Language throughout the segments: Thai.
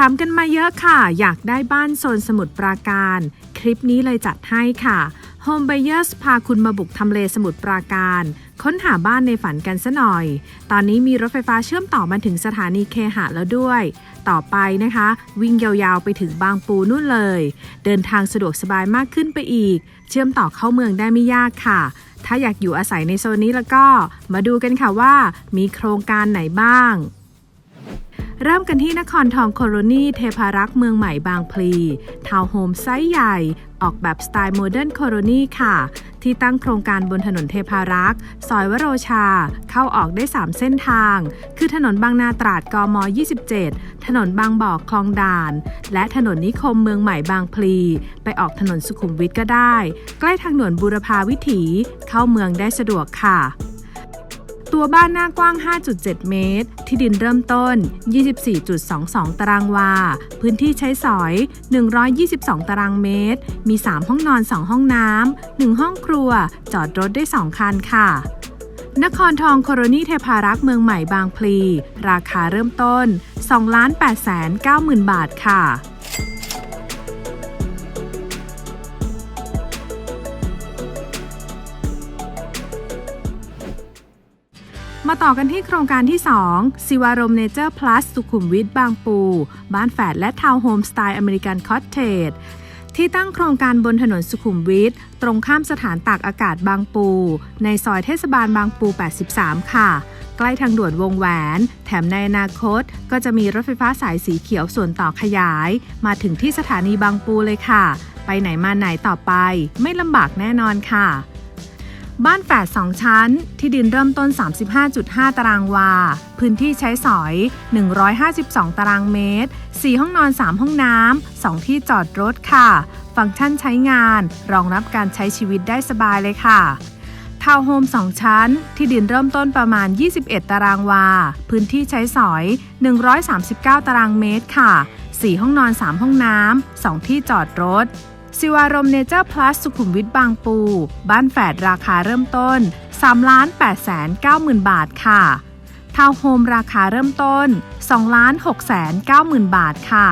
ถามกันมาเยอะค่ะ อยากได้บ้านโซนสมุทรปราการ คลิปนี้เลยจัดให้ค่ะ Home Buyers พาคุณมาบุกทำเลสมุทรปราการ ค้นหาบ้านในฝันกันซะหน่อย ตอนนี้มีรถไฟฟ้าเชื่อมต่อมาถึงสถานีเคหะแล้วด้วย ต่อไปนะคะ วิ่งยาวๆไปถึงบางปูนู่นเลย เดินทางสะดวกสบายมากขึ้นไปอีก เชื่อมต่อเข้าเมืองได้ไม่ยากค่ะ ถ้าอยากอยู่อาศัยในโซนนี้แล้วก็มาดูกันค่ะว่ามีโครงการไหนบ้าง เริ่มกันที่นครทองโคโรนีเทพารักษ์เมืองใหม่บางพลีทาวน์โฮมไซส์ใหญ่ ออกแบบสไตล์โมเดิร์นโคโรนีค่ะ ที่ตั้งโครงการบนถนนเทพารักษ์ซอยวโรชา เข้าออกได้ 3 เส้นทาง คือถนนบางนาตราดกม 27 ถนนบางบ่อคลองด่าน และถนนนิคมเมืองใหม่บางพลี ไปออกถนนสุขุมวิทก็ได้ ใกล้ทางด่วนบูรพาวิถี เข้าเมืองได้สะดวกค่ะ ตัวบ้านหน้ากว้าง 5.7 เมตร ที่ดินเริ่มต้น 24.22 ตารางวา พื้นที่ใช้สอย 122 ตารางเมตร มี 3 ห้องนอน 2 ห้องน้ำ 1 ห้องครัว จอดรถได้ 2 คันค่ะ นครทองโคโรนีเทพารักษ์เมืองใหม่บางพลี ราคาเริ่มต้น 2 8 9 0 0 0 0 บาทค่ะ มาต่อกันที่โครงการที่ 2 สิวารมเนเจอร์พลัสสุขุมวิทบางปู บ้านแฝดและทาวน์โฮมสไตล์อเมริกันคอตเทจที่ตั้งโครงการบนถนนสุขุมวิทตรงข้ามสถานตากอากาศบางปู ในซอยเทศบาลบางปู 83 ค่ะ ใกล้ทางด่วนวงแหวน แถมในอนาคต ก็จะมีรถไฟฟ้าสายสีเขียวส่วนต่อขยาย มาถึงที่สถานีบางปูเลยค่ะ ไปไหนมาไหนต่อไป ไม่ลำบากแน่นอนค่ะ บ้านแฝด2 ชั้น ที่ดินเริ่มต้น 35.5 ตารางวา พื้นที่ใช้สอย 152 ตารางเมตร 4 ห้องนอน 3 ห้องน้ำ 2 ที่จอดรถค่ะ ฟังก์ชันใช้งาน รองรับการใช้ชีวิตได้สบายเลยค่ะทาวน์โฮม 2 ชั้น ที่ดินเริ่มต้นประมาณ 21 ตารางวา พื้นที่ใช้สอย 139 ตารางเมตรค่ะ 4 ห้องนอน 3 ห้องน้ำ 2 ที่จอดรถ สิวารมเนเจอร์พลัสสุขุมวิทบางปู บ้านแฝดราคาเริ่มต้น3 8 9 0 0 0 0บาทค่ะ ทาวน์โฮมราคาเริ่มต้น2 6 9 0 0 0 0บาทค่ะ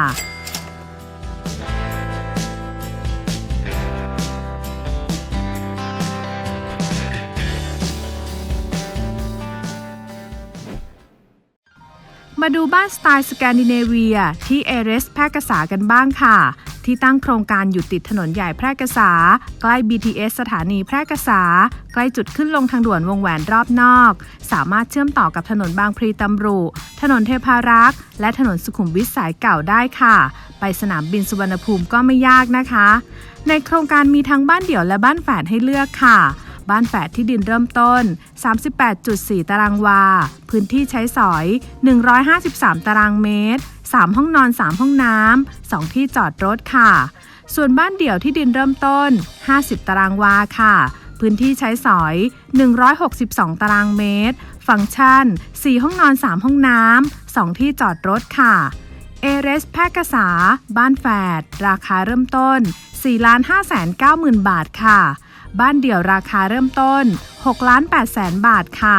มาดูบ้านสไตล์สแกนดิเนเวียที่เอเรสแพร่กษากันบ้างค่ะ ที่ตั้งโครงการอยู่ติดถนนใหญ่แพร่กษา ใกล้ BTS สถานีแพร่กษา ใกล้จุดขึ้นลงทางด่วนวงแหวนรอบนอก สามารถเชื่อมต่อกับถนนบางพลีตำรุ ถนนเทพารักษ์ และถนนสุขุมวิทสายเก่าได้ค่ะ ไปสนามบินสุวรรณภูมิก็ไม่ยากนะคะ ในโครงการมีทั้งบ้านเดี่ยวและบ้านแฝดให้เลือกค่ะบ้านแฝดที่ดินเริ่มต้น 38.4 ตารางวา พื้นที่ใช้สอย 153 ตารางเมตร 3 ห้องนอน 3 ห้องน้ำ2ที่จอดรถค่ะ ส่วนบ้านเดี่ยวที่ดินเริ่มต้น 50 ตารางวาค่ะ พื้นที่ใช้สอย 162 ตารางเมตร ฟังก์ชัน 4 ห้องนอน 3 ห้องน้ำ2ที่จอดรถค่ะเอเรสแพร่กษา บ้านแฝด ราคาเริ่มต้น 4 5 9 0 0 0 0 บาทค่ะ บ้านเดี่ยวราคาเริ่มต้น 6 8 0 0 0 0 บาทค่ะ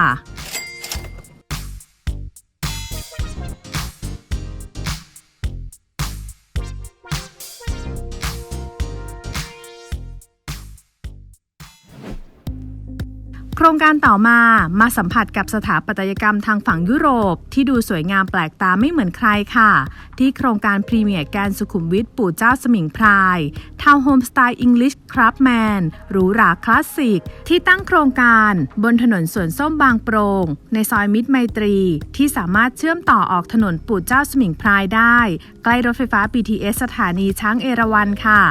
โครงการต่อมามาสัมผัสกับสถาปัตยกรรมทางฝั่งยุโรป ที่ดูสวยงามแปลกตาไม่เหมือนใครค่ะ ที่โครงการพรีเมียร์แกรนสุขุมวิทปู่เจ้าสมิงพรายทาวน์โฮมสไตล์อังกฤษครับแมนหรูหราคลาสสิก ที่ตั้งโครงการบนถนนสวนส้มบางโปรง ในซอยมิตรไมตรี ที่สามารถเชื่อมต่อออกถนนปู่เจ้าสมิงพรายได้ ใกล้รถไฟฟ้า BTS สถานีช้างเอราวัณค่ะ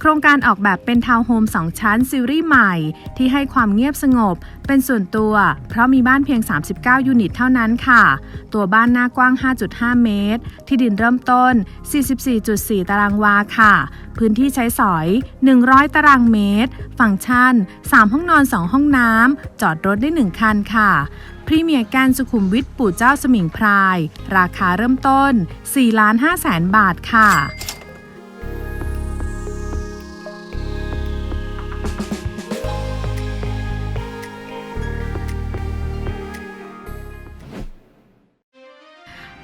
โครงการออกแบบเป็นทาวน์โฮม2ชั้นซีรีส์ใหม่ ที่ให้ความเงียบสงบ เป็นส่วนตัว เพราะมีบ้านเพียง 39 ยูนิตเท่านั้นค่ะ ตัวบ้านหน้ากว้าง 5.5 เมตร ที่ดินเริ่ริ่มต้น 44.4 ตารางวาค่ะ พื้นที่ใช้สอย 100 ตารางเมตร ฟังก์ชัน 3 ห้องนอน 2 ห้องน้ำ จอดรถได้ 1 คันค่ะพรีเมียร์แกรนด์สุขุมวิทปู่เจ้าสมิงพราย ราคาเริ่มต้น 4 5 0 0 0 0บาทค่ะ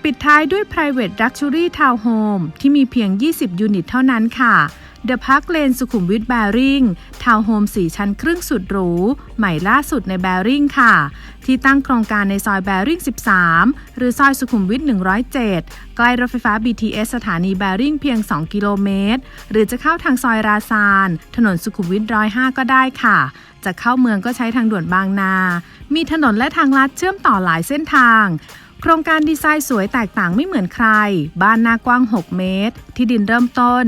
ปิดท้ายด้วย Private Luxury Townhome ที่มีเพียง 20 ยูนิตเท่านั้นค่ะ The Park Lane สุขุมวิทแบริ่งทาวน์โฮม4 ชั้นครึ่งสุดหรู ใหม่ล่าสุดในแบริ่งค่ะ ที่ตั้งโครงการในซอยแบริ่ง 13 หรือซอยสุขุมวิท 107 ใกล้รถไฟฟ้า BTS สถานีแบริ่งเพียง 2 กิโลเมตร หรือจะเข้าทางซอยราซาน ถนนสุขุมวิท 105 ก็ได้ค่ะ จะเข้าเมืองก็ใช้ทางด่วนบางนา มีถนนและทางลัดเชื่อมต่อหลายเส้นทาง โครงการดีไซน์สวยแตกต่างไม่เหมือนใคร บ้านหน้ากว้าง 6 เมตร ที่ดินเริ่มต้น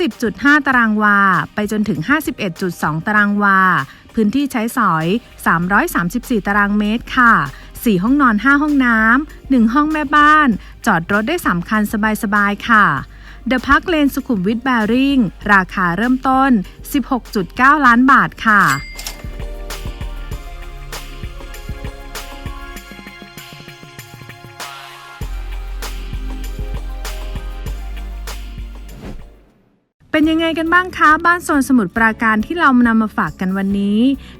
30.5 ตารางวา ไปจนถึง 51.2 ตารางวา พื้นที่ใช้สอย 334 ตารางเมตรค่ะ 4 ห้องนอน 5 ห้องน้ำ 1 ห้องแม่บ้าน จอดรถได้3คันสบายๆ ค่ะ The Park Lane สุขุมวิทแบริ่งราคาเริ่มต้น 16.9 ล้านบาทค่ะ เป็นยังไงกันบ้างคะบ้านโซนสมุทรปราการที่เรานำมาฝากกันวันนี้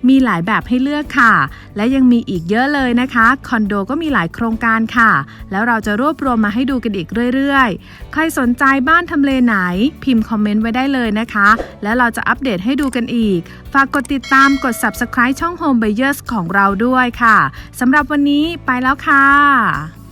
มีหลายแบบให้เลือกค่ะ และยังมีอีกเยอะเลยนะคะคอนโดก็มีหลายโครงการค่ะ แล้วเราจะรวบรวมมาให้ดูกันอีกเรื่อยๆ ใครสนใจบ้านทำเลไหน พิมพ์คอมเมนต์ไว้ได้เลยนะคะ แล้วเราจะอัปเดตให้ดูกันอีก ฝากกดติดตามกด subscribe ช่อง Home Buyers ของเราด้วยค่ะสำหรับวันนี้ไปแล้วค่ะ